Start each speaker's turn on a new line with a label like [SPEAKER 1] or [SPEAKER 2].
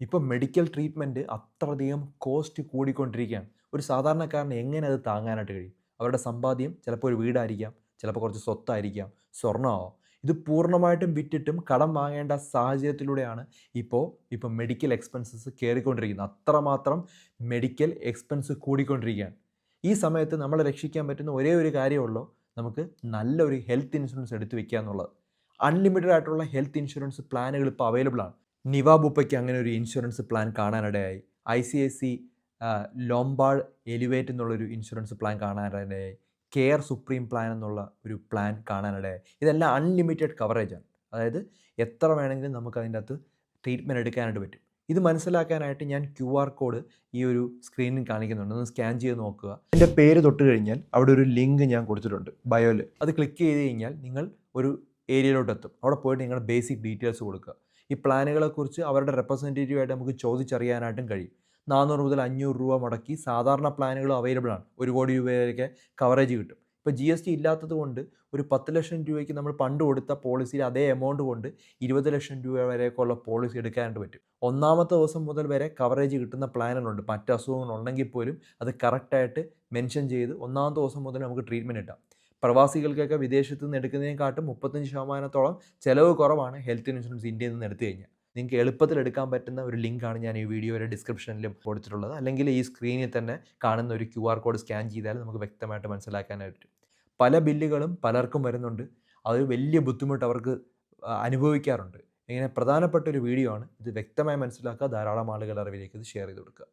[SPEAKER 1] ഇപ്പം medical treatment അത്രയധികം cost കൂടിക്കൊണ്ടിരിക്കുകയാണ്. ഒരു സാധാരണക്കാരന് എങ്ങനെ അത് താങ്ങാനായിട്ട് കഴിയും? അവരുടെ സമ്പാദ്യം ചിലപ്പോൾ ഒരു വീടായിരിക്കാം ചിലപ്പോൾ കുറച്ച് സ്വത്തായിരിക്കാം സ്വർണമാവാം? ഇത് പൂർണമായിട്ടും വിറ്റിട്ടും കടം വാങ്ങേണ്ട സാഹചര്യത്തിലൂടെയാണ് ഇപ്പോൾ ഇപ്പോൾ മെഡിക്കൽ എക്സ്പെൻസസ് കയറിക്കൊണ്ടിരിക്കുന്നത് അത്രമാത്രം മെഡിക്കൽ എക്സ്പെൻസ് കൂടിക്കൊണ്ടിരിക്കുകയാണ്. ഈ സമയത്ത് നമ്മളെ രക്ഷിക്കാൻ പറ്റുന്ന ഒരേ ഒരു കാര്യമുള്ളൂ നമുക്ക് നല്ലൊരു ഹെൽത്ത് ഇൻഷുറൻസ് എടുത്തു വെക്കുക എന്നുള്ളത്. അൺലിമിറ്റഡ് ആയിട്ടുള്ള ഹെൽത്ത് ഇൻഷുറൻസ് പ്ലാനുകൾ ഇപ്പോൾ അവൈലബിൾ ആണ്. നിവാബുപ്പയ്ക്ക് അങ്ങനെ ഒരു ഇൻഷുറൻസ് പ്ലാൻ കാണാനിടയായി. I C I C Lombard Elevate എന്നുള്ളൊരു ഇൻഷുറൻസ് പ്ലാൻ കാണാനിടയായി. കെയർ സുപ്രീം പ്ലാൻ എന്നുള്ള ഒരു പ്ലാൻ കാണാനിടയായി. ഇതെല്ലാം അൺലിമിറ്റഡ് കവറേജാണ് അതായത് എത്ര വേണമെങ്കിലും നമുക്ക് അതിന്റെ അകത്ത് ട്രീറ്റ്മെന്റ് എടുക്കാനായിട്ട് പറ്റും. ഇത് മനസ്സിലാക്കാനായിട്ട് ഞാൻ ക്യു ആർ കോഡ് ഈ ഒരു സ്ക്രീനിൽ കാണിക്കുന്നുണ്ട്. ഒന്ന് സ്കാൻ ചെയ്ത് നോക്കുക. എന്റെ പേര് തൊട്ട് കഴിഞ്ഞാൽ അവിടെ ഒരു ലിങ്ക് ഞാൻ കൊടുത്തിട്ടുണ്ട് ബയോയിൽ അത് ക്ലിക്ക് ചെയ്ത് കഴിഞ്ഞാൽ നിങ്ങൾ ഒരു ഏരിയയിലോട്ട് എത്തും അവിടെ പോയിട്ട് നിങ്ങളുടെ ബേസിക് ഡീറ്റെയിൽസ് കൊടുക്കുക. ഈ പ്ലാനുകളെക്കുറിച്ച് അവരുടെ റെപ്രസെന്റേറ്റീവായിട്ട് നമുക്ക് ചോദിച്ചറിയാനായിട്ടും കഴിയും. നാനൂറ് മുതൽ അഞ്ഞൂറ് രൂപ മുടക്കി സാധാരണ പ്ലാനുകളും അവൈലബിൾ ആണ്. ഒരു കോടി രൂപയിലേക്ക് കവറേജ് കിട്ടും. ഇപ്പോൾ ജി എസ് ടി ഇല്ലാത്തത് കൊണ്ട് ഒരു പത്ത് ലക്ഷം രൂപയ്ക്ക് നമ്മൾ പണ്ട് കൊടുത്ത പോളിസിയിൽ അതേ എമൗണ്ട് കൊണ്ട് ഇരുപത് ലക്ഷം രൂപ വരെയൊക്കെയുള്ള പോളിസി എടുക്കാനായിട്ട് പറ്റും. ഒന്നാമത്തെ ദിവസം മുതൽ വരെ കവറേജ് കിട്ടുന്ന പ്ലാനുകളുണ്ട്. മറ്റ് അസുഖങ്ങളുണ്ടെങ്കിൽ പോലും അത് കറക്റ്റായിട്ട് മെൻഷൻ ചെയ്ത് ഒന്നാമത്തെ ദിവസം മുതൽ നമുക്ക് ട്രീറ്റ്മെന്റ് കിട്ടാം പ്രവാസികൾക്കൊക്കെ വിദേശത്ത് നിന്ന് എടുക്കുന്നതിനെക്കാട്ടും മുപ്പത്തഞ്ച് ശതമാനത്തോളം ചിലവ് കുറവാണ് ഹെൽത്ത് ഇൻഷുറൻസ് ഇന്ത്യയിൽ നിന്ന് എടുത്തു കഴിഞ്ഞാൽ. നിങ്ങൾക്ക് എളുപ്പത്തിൽ എടുക്കാൻ പറ്റുന്ന ഒരു ലിങ്കാണ് ഞാൻ ഈ വീഡിയോയുടെ ഡിസ്ക്രിപ്ഷനിലും കൊടുത്തിട്ടുള്ളത്. അല്ലെങ്കിൽ ഈ സ്ക്രീനിൽ തന്നെ കാണുന്ന ഒരു ക്യു ആർ കോഡ് സ്കാൻ ചെയ്താൽ നമുക്ക് വ്യക്തമായിട്ട് മനസ്സിലാക്കാനായിട്ട് പറ്റും. പല ബില്ലുകളും പലർക്കും വരുന്നുണ്ട്. അതൊരു വലിയ ബുദ്ധിമുട്ട് അവർക്ക് അനുഭവിക്കാറുണ്ട്. ഇങ്ങനെ പ്രധാനപ്പെട്ട ഒരു വീഡിയോ ആണ്. ഇത് വ്യക്തമായി മനസ്സിലാക്കുക. ധാരാളം ആളുകളുടെ അറിവിലേക്ക് ഇത് ഷെയർ ചെയ്ത് കൊടുക്കുക.